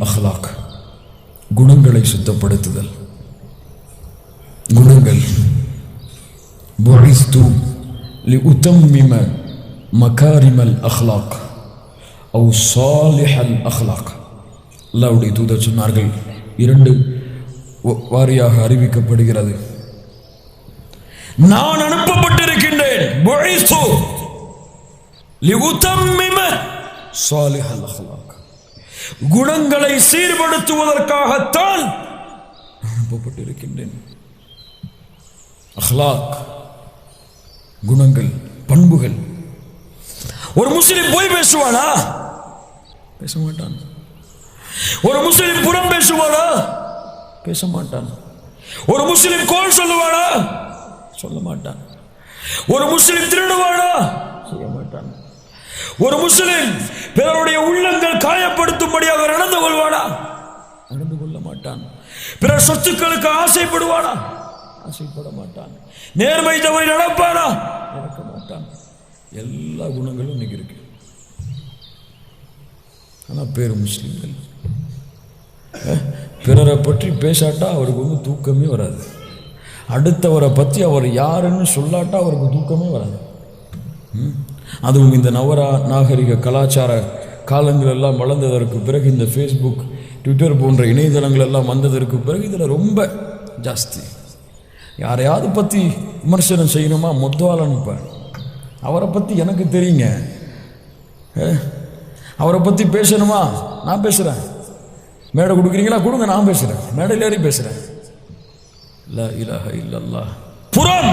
அஹ்லாக். குணங்களை சுத்தப்படுத்துதல். குணங்கள். மகாரிமல் அஹ்லாக். அவு சாலிஹல் அஹ்லாக். அல்லாவுடைய தூதர் சொன்னார்கள். இரண்டு வாரியாக அறிவிக்கப்படுகிறது. நான் அனுப்பப்பட்டிருக்கின்றேன். புரிஸ்து லி உத்தம்மிம சாலிஹல் அஹ்லாக். குணங்களை சீர்படுத்துவதற்காகத்தான் அனுப்பப்பட்டிருக்கின்றேன். அஹ்லாக் குணங்கள் பண்புகள். ஒரு முஸ்லிம் போய் பேசுவானா? பேச மாட்டான். ஒரு முஸ்லிம் புறம் பேசுவானா? பேச மாட்டான். ஒரு முஸ்லிம் கோல் சொல்லுவானா? சொல்ல மாட்டான். ஒரு முஸ்லிம் திருடுவானா? செய்ய மாட்டான். ஒரு முஸ்லிம் பிறருடைய உள்ளங்கள் காயப்படுத்தும்படி அவர் நடந்து கொள்வானா? நடந்து கொள்ள மாட்டான். பிறர் சொத்துக்களுக்கு ஆசைப்படுவானா? ஆசைப்பட மாட்டான். நேர்மை தவறி நடப்பானா? நடக்க மாட்டான். எல்லா குணங்களும் இன்னைக்கு இருக்கு. ஆனா பேர் முஸ்லீம்கள். பிறரை பற்றி பேசாட்டா அவருக்கு வந்து தூக்கமே வராது. அடுத்தவரை பற்றி அவர் யாருன்னு சொல்லாட்டா அவருக்கு தூக்கமே வராது. ம். அதுவும் இந்த நவரா நாகரிக கலாச்சார காலங்கள் எல்லாம் வளர்ந்ததற்கு பிறகு இந்த ஃபேஸ்புக் ட்விட்டர் போன்ற இணையதளங்கள் எல்லாம் வந்ததற்கு பிறகு இதில் ரொம்ப ஜாஸ்தி. யாரையாவது பற்றி விமர்சனம் செய்யணுமா? மொத்தவால் அனுப்பேன் அவரை பற்றி எனக்கு தெரியுங்க. அவரை பற்றி பேசணுமா? நான் பேசுகிறேன் மேடை கொடுக்குறீங்களா? கொடுங்க நான் பேசுகிறேன் மேடையில் ஏறி பேசுகிறேன் இல்லை இலாஹ இல்லல்லாஹ். புறம்!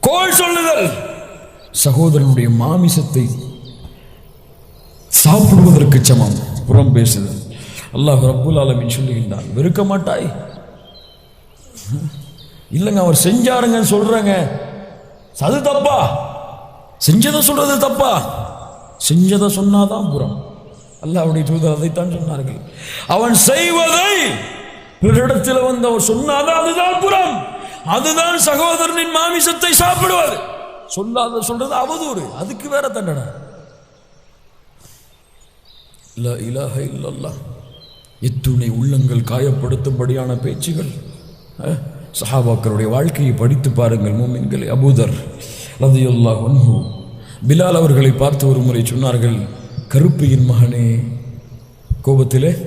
கோல் சொல்லுதல்! சகோதரனுடைய மாமிசத்தை சாப்பிடுவதற்கு சமம். புறம் பேசுதல் அல்லாஹ் ரப்புல் ஆலமின் சொல்லுகின்றான் வெறுக்க மாட்டாய். இல்லைங்க அவர் செஞ்சாருங்கன்னு சொல்றாங்க. அது தப்பா? செஞ்சதை சொல்றது தப்பா? செஞ்சதை சொன்னாதான் புறம். அல்லாவுடைய தூதர் அதைத்தான் சொன்னார்கள். அவன் செய்வதை பிறரிடத்தில் வந்து அவர் சொன்னாதான் அதுதான் புறம். அதுதான் சகோதரனின் மாமிசத்தை சாப்பிடுவது சொல்லாத சொல்றது அவதூறு. அதுக்கு வேற தண்டனை. லா இலாஹ இல்லல்லாஹ். எத்துணை உள்ளங்கள் காயப்படுத்தும்படியான பேச்சுகள். சஹாபாக்களுடைய வாழ்க்கையை படித்து பாருங்கள் மூமின்களை. அபூதர் ரதியுல்லா அன்ஹு. பிலால் அவர்களை பார்த்து ஒரு முறை சொன்னார்கள் கருப்பையின் மகனே. கோபத்திலே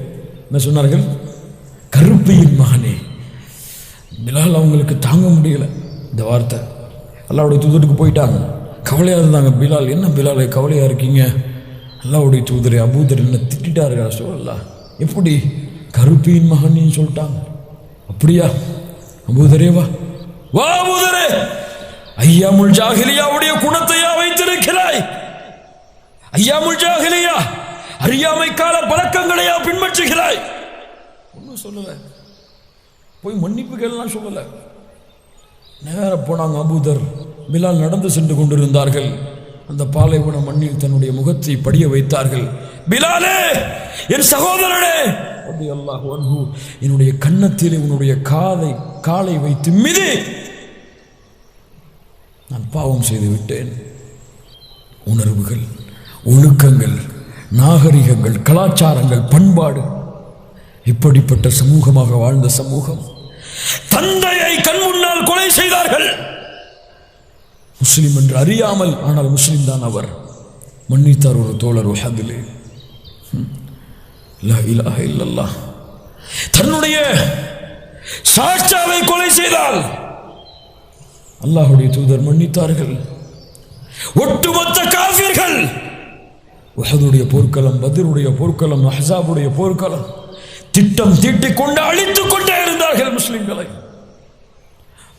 என்ன சொன்னார்கள்? கருப்பையின் மகனே. பிலால் அவங்களுக்கு தாங்க முடியல இந்த வார்த்தை. அல்லாவுடைய தூதருக்கு போயிட்டாங்க. கவலையாக இருந்தாங்க. பிலால் என்ன பிலாலை கவலையாக இருக்கீங்க? அல்லாவுடைய தூதரை அபூதர் என்ன திட்டார்கள் சொல்லலாம் எப்படி? கருப்பியின் மகன் சொல்லிட்டாங்க. அப்படியா? அபூதரே வா. வா அபூதரே! ஐயாமுல் ஜாகிலியாவுடைய குணத்தையா வைத்திருக்கிறாய்? ஐயாமுல் ஜாகிலியா அறியாமை கால பழக்கங்களையா பின்பற்றுகிறாய்? ஒன்றும் சொல்லலை. போய் மன்னிப்பு கேள்லாம் சொல்லலை. நேர போனாங்க அபூதர். பிலால் நடந்து சென்று கொண்டிருந்தார்கள். அந்த பாலைவன மண்ணில் தன்னுடைய முகத்தை படிய வைத்தார்கள். பிலாலே என் சகோதரனே அப்படி அல்லாஹ் என்னுடைய கன்னத்திலே உன்னுடைய காலை காலை வைத்து மிதி. நான் பாவம் செய்து விட்டேன். உணர்வுகள் ஒழுக்கங்கள் நாகரிகங்கள் கலாச்சாரங்கள் பண்பாடு இப்படிப்பட்ட சமூகமாக வாழ்ந்த சமூகம். தந்தையை கண் முன்னால் கொலை செய்தார்கள். முஸ்லிம் என்று அறியாமல் ஆனால் முஸ்லிம் தான் அவர். மன்னித்தார் ஒரு தோழர் உஹதிலே. ஹம். தன்னுடைய சாட்சாவை கொலை செய்தால் அல்லாஹுடைய தூதர் மன்னித்தார்கள். ஒட்டுமொத்த காவிர்கள் உஹதுடைய போர்க்களம் பதிருடைய போர்க்களம் அஹ்ஸாபுடைய போர்க்களம் திட்டம் தீட்டிக் கொண்டு அழித்துக் கொண்டே இருந்தார்கள் முஸ்லிம்களை.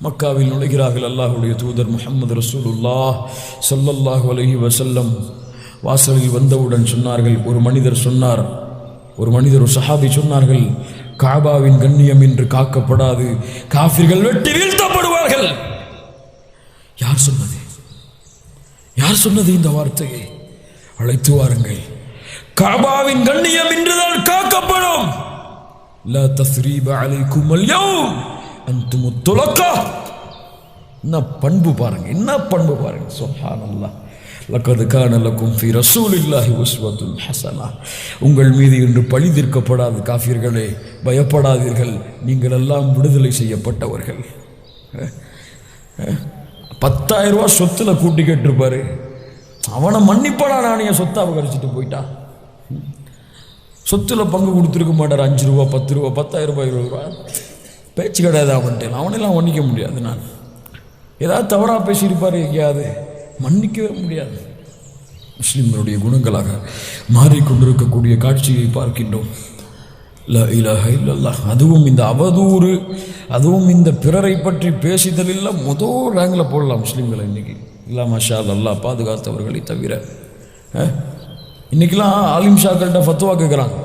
மக்காவில் நுழைகிறார்கள் அல்லாஹுடைய தூதர் முஹம்மது ரசூலுல்லா சொல்லல்லாஹு அலஹி வசல்லம் வாசலில் வந்தவுடன் சொன்னார்கள் ஒரு மனிதர் சொன்னார் ஒரு மனிதர் ஒரு சஹாபி சொன்னார்கள் காபாவின் கண்ணியம் என்று காக்கப்படாது காஃபிர்கள் வெட்டி வீழ்த்தப்படுவார்கள். யார் சொன்னது? யார் சொன்னது இந்த வார்த்தையை? அழைத்து வாருங்கள். காபாவின் கண்ணியம் இன்றுதான் காக்கப்படும். لا تثريب عليكم اليوم. அன்தும் துலக்கா என்ன பண்பு பாருங்க என்ன பண்பு பாருங்க. சுப்ஹானல்லாஹ் லக்கது கானலக்கும் ஃபி ரசூல் இல்லாஹி உஸ்வத்துன் ஹசனா உங்கள் மீது இன்று பழி தீர்க்கப்படாத காஃபியர்களே பயப்படாதீர்கள். நீங்கள் எல்லாம் விடுதலை செய்யப்பட்டவர்கள். பத்தாயிரம் ரூபா சொத்துல கூட்டி கேட்டிருப்பாரு. அவனை மன்னிப்படா நான் என் சொத்தை அபகரிச்சுட்டு போயிட்டான் சொத்துல பங்கு கொடுத்துருக்க மாட்டார். அஞ்சு ரூபா பத்து ரூபா பத்தாயிரம் ரூபாய் இருபது ரூபா. பேச்சு கிடையாது அவன்ட்டு அவனெல்லாம் மன்னிக்க முடியாது நான். ஏதாவது தவறாக பேசியிருப்பார் எங்கேயாவது. மன்னிக்கவே முடியாது. முஸ்லிம்களுடைய குணங்களாக மாறிக்கொண்டிருக்கக்கூடிய காட்சியை பார்க்கின்றோம். ல அதுவும் இந்த அவதூறு அதுவும் இந்த பிறரை பற்றி பேசிதலில் முதல் ரேங்கில் போடலாம் முஸ்லீம்களை இன்னைக்கு. இல்லா மஷா அல்லா பாதுகாத்தவர்களை தவிர. அஹ்? இன்னைக்கெல்லாம் ஆலிம் ஷாக்கள்கிட்ட ஃபத்துவா கேட்குறாங்க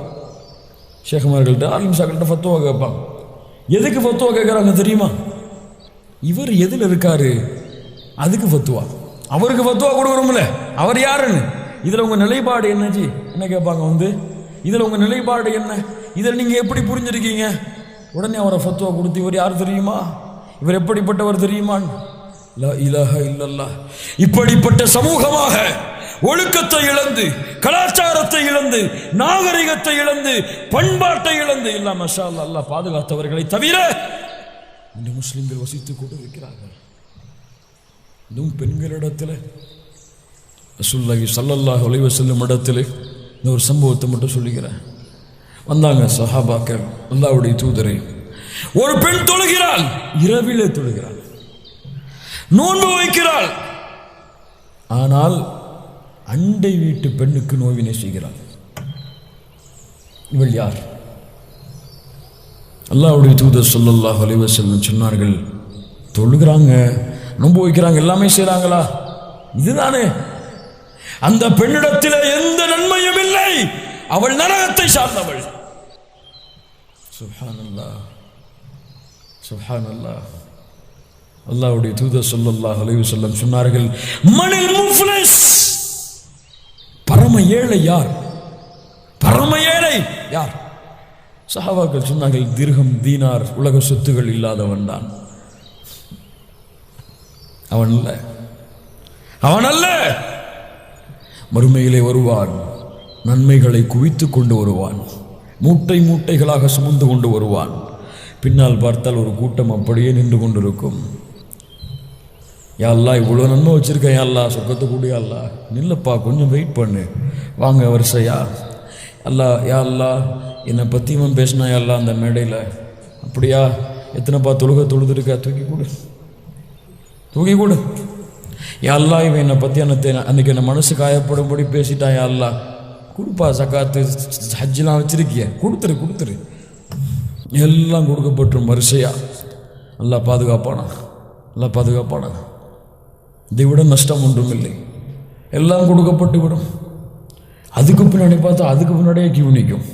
ஷேகுமார்கள்ட்ட ஆலிம் ஷாக்கள்கிட்ட ஃபத்துவா கேட்பாங்க. எதுக்கு ஃபத்துவா கேட்குறாங்க தெரியுமா? இவர் எதில் இருக்காரு? அதுக்கு ஃபத்துவா அவருக்கு ஃபத்துவா கொடுக்குறோம்ல அவர் யாருன்னு? இதில் உங்கள் நிலைப்பாடு என்னச்சு? என்ன கேட்பாங்க வந்து? இதில் உங்கள் நிலைப்பாடு என்ன? இதில் நீங்கள் எப்படி புரிஞ்சிருக்கீங்க? உடனே அவரை ஃபத்துவா கொடுத்து இவர் யார் தெரியுமா? இவர் எப்படிப்பட்டவர் தெரியுமா இலஹ இலாஹ இல்லல்லாஹ். இப்படிப்பட்ட சமூகமாக ஒழுக்கத்தை இழந்து கலாச்சாரத்தை இழந்து நாகரிகத்தை இழந்து பண்பாட்டை இழந்து. இல்லாம மஷா அல்லாஹ் பாதுகாத்தவர்களை தவிர இந்த முஸ்லிம்கள் வசித்துக் கொண்டு இருக்கிறார்கள் இதுவும் பெண்களிடத்தில் ரசூலுல்லாஹி சல்லல்லாஹ் ஒளிவ செல்லும் இடத்துல இந்த ஒரு சம்பவத்தை மட்டும் சொல்லுகிறேன். வந்தாங்க சஹாபாக்க அல்லாவுடைய தூதரை. ஒரு பெண் தொழுகிறாள் இரவிலே தொழுகிறாள். நோன்பு வைக்கிறாள். ஆனால் அண்டை வீட்டு பெண்ணுக்கு நோவினை செய்கிறாள் இவள் யார்? அல்லாஹ்வுடைய தூதர் ஸல்லல்லாஹு அலைஹி வஸல்லம் சொன்னார்கள் தொழுகிறாங்க நொம்பு வைக்கிறாங்க எல்லாமே செய்கிறாங்களா இதுதானே அந்த பெண்ணிடத்தில் எந்த நன்மையும் இல்லை. அவள் நரகத்தை சார்ந்தவள். சுஹானல்லா சுஹானல்லா. அல்லாவுடைய தூதர் ஸல்லல்லாஹு அலைஹி வஸல்லம் சொன்னார்கள் மணில் முஃப்லிஸ். பரம ஏழை யார்? பரம ஏழை யார்? சஹாபாக்கள் சொன்னார்கள் தீர்கம் தீனார் உலக சொத்துகள் இல்லாதவன் தான். அவன் அல்ல. அவன் அல்ல! மறுமையிலே வருவான். நன்மைகளை குவித்துக் கொண்டு வருவான். மூட்டை மூட்டைகளாக சுமந்து கொண்டு வருவான். பின்னால் பார்த்தால் ஒரு கூட்டம் அப்படியே நின்று கொண்டிருக்கும். எல்லாம் இவ்வளோ நன்மை வச்சுருக்கேன் யா சொர்க்கத்தை கூடிய அல்லா நில்லப்பா கொஞ்சம் வெயிட் பண்ணு. வாங்க வரிசையா? அல்லாஹ் யா என்னை பற்றி இவன் பேசினா யா அந்த மேடையில். அப்படியா? எத்தனைப்பா தொழுக தொழுதுருக்கா? தூக்கி கொடு. தூக்கி கொடு. யா இவன் என்னை பற்றி அன்னைக்கு அன்னைக்கு என்ன மனசு காயப்படும்படி பேசிட்டான் யா கொடுப்பா சக்காத்து ஹஜ்ஜெலாம் வச்சுருக்கிய. கொடுத்துரு கொடுத்துரு. எல்லாம் கொடுக்கப்பட்டுரும் வரிசையா? நல்லா பாதுகாப்பானா? நல்லா பாதுகாப்பானா? இதைவிட நஷ்டம் ஒன்றும் இல்லை எல்லாம் கொடுக்கப்பட்டு விடும். அதுக்கு பின்னாடி பார்த்தா அதுக்கு பின்னாடியே கியூ நிற்கும்.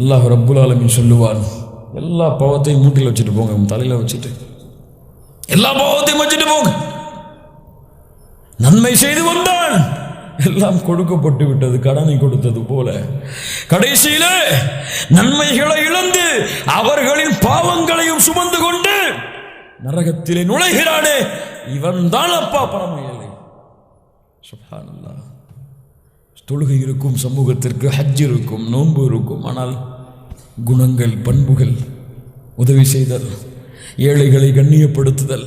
அல்லாஹ் ரப்புல் ஆலமீன் சொல்லுவான் எல்லா பாவத்தையும் மூட்டில் வச்சுட்டு போங்க உன் தலையில் வச்சுட்டு. எல்லா பாவத்தையும் வச்சுட்டு போங்க. நன்மை செய்து வந்தான் எல்லாம் கொடுக்கப்பட்டு விட்டது கடனை கொடுத்தது போல. கடைசியில நன்மைகளை இழந்து அவர்களின் பாவங்களையும் சுமந்து கொண்டு நரகத்திலே நுழைகிறானே. இவன் தான் அப்பா பரம ஏழை தொழுகை இருக்கும் சமூகத்திற்கு ஹஜ் இருக்கும் நோன்பு இருக்கும். ஆனால் குணங்கள் பண்புகள் உதவி செய்தல் ஏழைகளை கண்ணியப்படுத்துதல்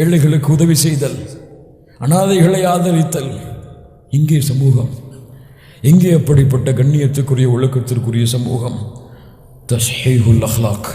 ஏழைகளுக்கு உதவி செய்தல் அனாதைகளை ஆதரித்தல். இங்கே சமூகம் எங்கே அப்படிப்பட்ட கண்ணியத்துக்குரிய ஒழுக்கத்திற்குரிய சமூகம். தஸ்ஹீஹுல் அஹ்லாக்.